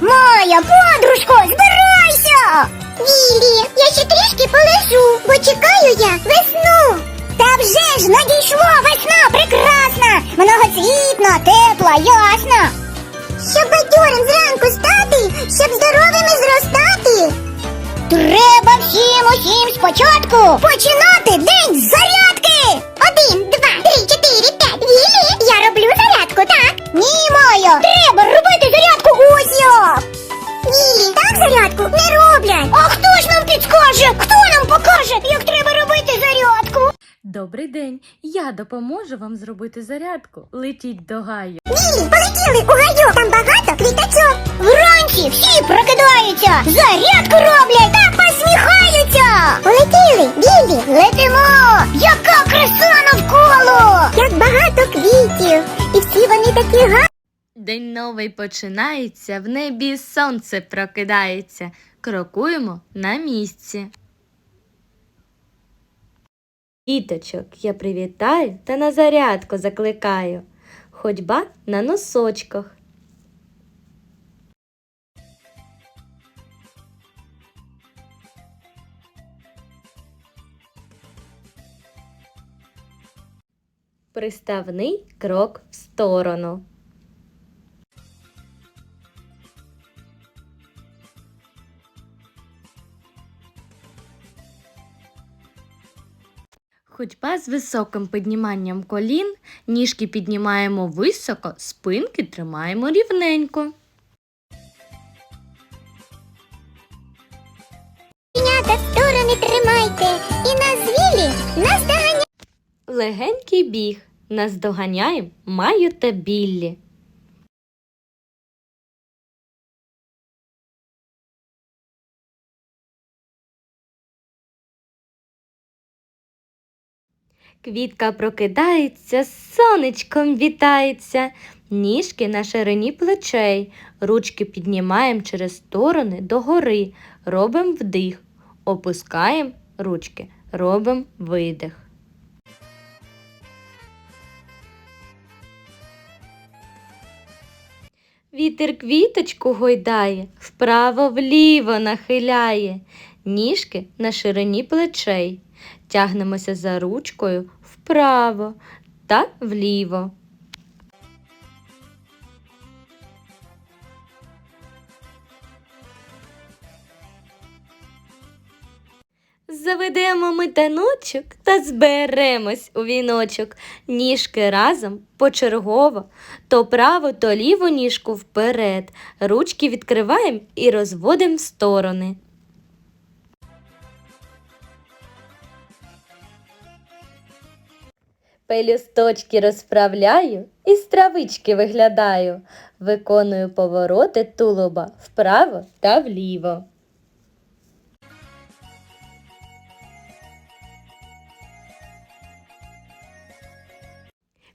Моя подружко, збирайся! Вілі, я ще трішки полежу, бо чекаю я весну. Та вже ж надійшло весна прекрасна, многоцвітна, тепла, ясна. Щоб бадьорим зранку стати, щоб здоровими зростати. Треба всім усім спочатку починати день з покаже, як треба робити зарядку? Добрий день! Я допоможу вам зробити зарядку. Летіть до гаю. Вілі, полетіли у гаю, там багато квіточок. Вранці всі прокидаються, зарядку роблять та посміхаються. Полетіли, Вілі, летимо. Яка краса навколо! Як багато квітів, і всі вони такі гарні. День новий починається, в небі сонце прокидається. Крокуємо на місці. Діточок я привітаю та на зарядку закликаю. Ходьба на носочках. Приставний крок в сторону. Ходьба з високим підніманням колін, ніжки піднімаємо високо, спинки тримаємо рівненько. Пінята сторони тримайте, і на звілі нас. Легенький біг. Наздоганяєм Маю та Біллі. Квітка прокидається, сонечком вітається, ніжки на ширині плечей, ручки піднімаємо через сторони догори, робимо вдих, опускаємо ручки, робимо видих. Вітер квіточку гойдає, вправо-вліво нахиляє, ніжки на ширині плечей. Тягнемося за ручкою вправо та вліво. Заведемо ми таночок та зберемось у віночок. Ніжки разом почергово, то праву, то ліву ніжку вперед. Ручки відкриваємо і розводимо в сторони. Пелюсточки розправляю і з травички виглядаю. Виконую повороти тулуба вправо та вліво.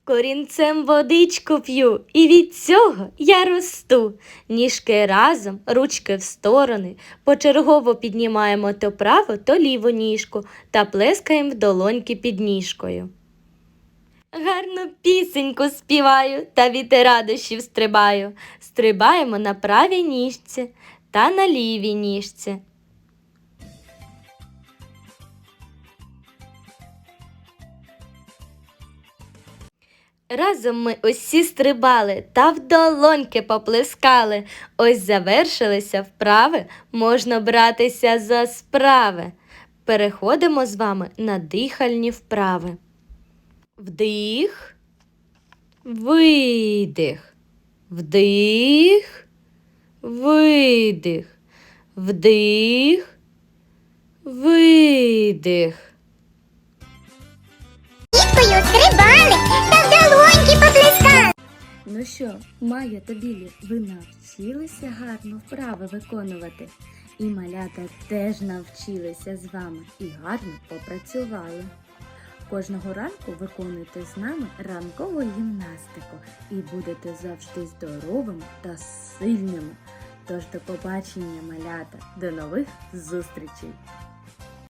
Корінцем водичку п'ю, і від цього я росту. Ніжки разом, ручки в сторони, почергово піднімаємо то праву, то ліву ніжку та плескаємо в долоньки під ніжкою. Гарну пісеньку співаю та від радощів стрибаю. Стрибаємо на правій ніжці та на лівій ніжці. Разом ми усі стрибали та в долоньки поплескали. Ось завершилися вправи, можна братися за справи. Переходимо з вами на дихальні вправи. Вдих, видих, вдих, видих, вдих, видих. Діткою стрибали та в долоньки поплескали. Ну що, Майя та Білі, ви навчилися гарно вправи виконувати. І малята теж навчилися з вами і гарно попрацювали. Кожного ранку виконуйте з нами ранкову гімнастику і будете завжди здоровими та сильними. Тож до побачення, малята, до нових зустрічей!